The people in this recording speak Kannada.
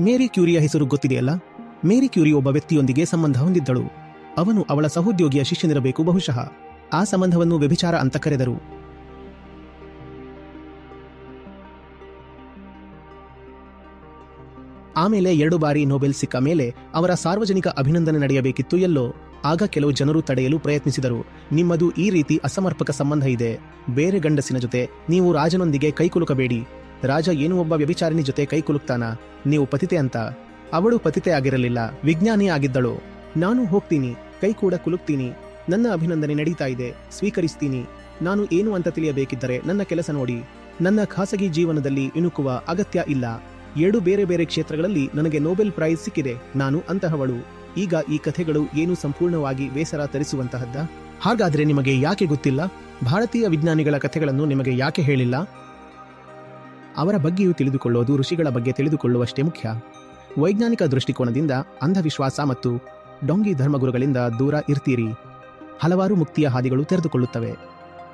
ಮೇರಿ ಕ್ಯೂರಿಯ ಹೆಸರು ಗೊತ್ತಿದೆಯಲ್ಲ? ಮೇರಿ ಕ್ಯೂರಿ ಒಬ್ಬ ವ್ಯಕ್ತಿಯೊಂದಿಗೆ ಸಂಬಂಧ ಹೊಂದಿದ್ದಳು. ಅವನು ಅವಳ ಸಹೋದ್ಯೋಗಿಯ ಶಿಷ್ಯನಿರಬೇಕು ಬಹುಶಃ. ಆ ಸಂಬಂಧವನ್ನು ವ್ಯಭಿಚಾರ ಅಂತ ಕರೆದರು. ಆಮೇಲೆ ಎರಡು ಬಾರಿ ನೊಬೆಲ್ ಸಿಕ್ಕ ಮೇಲೆ ಅವರ ಸಾರ್ವಜನಿಕ ಅಭಿನಂದನೆ ನಡೆಯಬೇಕಿತ್ತು ಎಲ್ಲೋ. ಆಗ ಕೆಲವು ಜನರು ತಡೆಯಲು ಪ್ರಯತ್ನಿಸಿದರು. ನಿಮ್ಮದು ಈ ರೀತಿ ಅಸಮರ್ಪಕ ಸಂಬಂಧ ಇದೆ. ಬೇರೆ ಗಂಡಸಿನ ಜೊತೆ ನೀವು ರಾಜನೊಂದಿಗೆ ಕೈಕುಲುಕಬೇಡಿ. ರಾಜ ಏನು ಒಬ್ಬ ವ್ಯಭಿಚಾರಿಣಿ ಜೊತೆ ಕೈ ಕುಲುಕ್ತಾನ? ನೀವು ಪತಿತೆ ಅಂತ. ಅವಳು ಪತಿತೆ ಆಗಿರಲಿಲ್ಲ, ವಿಜ್ಞಾನಿ ಆಗಿದ್ದಳು. ನಾನು ಹೋಗ್ತೀನಿ, ಕೈ ಕೂಡ ಕುಲುಕ್ತೀನಿ. ನನ್ನ ಅಭಿನಂದನೆ ನಡೀತಾ ಇದೆ, ಸ್ವೀಕರಿಸ್ತೀನಿ. ನಾನು ಏನು ಅಂತ ತಿಳಿಯಬೇಕಿದ್ದರೆ ನನ್ನ ಕೆಲಸ ನೋಡಿ. ನನ್ನ ಖಾಸಗಿ ಜೀವನದಲ್ಲಿ ಇಣುಕುವ ಅಗತ್ಯ ಇಲ್ಲ. ಎರಡು ಬೇರೆ ಬೇರೆ ಕ್ಷೇತ್ರಗಳಲ್ಲಿ ನನಗೆ ನೋಬೆಲ್ ಪ್ರೈಸ್ ಸಿಕ್ಕಿದೆ, ನಾನು ಅಂತಹವಳು. ಈಗ ಈ ಕಥೆಗಳು ಏನು ಸಂಪೂರ್ಣವಾಗಿ ಬೇಸರ ತರಿಸುವಂತಹದ್ದ? ಹಾಗಾದ್ರೆ ನಿಮಗೆ ಯಾಕೆ ಗೊತ್ತಿಲ್ಲ? ಭಾರತೀಯ ವಿಜ್ಞಾನಿಗಳ ಕಥೆಗಳನ್ನು ನಿಮಗೆ ಯಾಕೆ ಹೇಳಿಲ್ಲ? ಅವರ ಬಗ್ಗೆಯೂ ತಿಳಿದುಕೊಳ್ಳೋದು ಋಷಿಗಳ ಬಗ್ಗೆ ತಿಳಿದುಕೊಳ್ಳುವಷ್ಟೇ ಮುಖ್ಯ. ವೈಜ್ಞಾನಿಕ ದೃಷ್ಟಿಕೋನದಿಂದ ಅಂಧವಿಶ್ವಾಸ ಮತ್ತು ಡೊಂಗಿ ಧರ್ಮಗುರುಗಳಿಂದ ದೂರ ಇರ್ತೀರಿ. ಹಲವಾರು ಮುಕ್ತಿಯ ಹಾದಿಗಳು ತೆರೆದುಕೊಳ್ಳುತ್ತವೆ.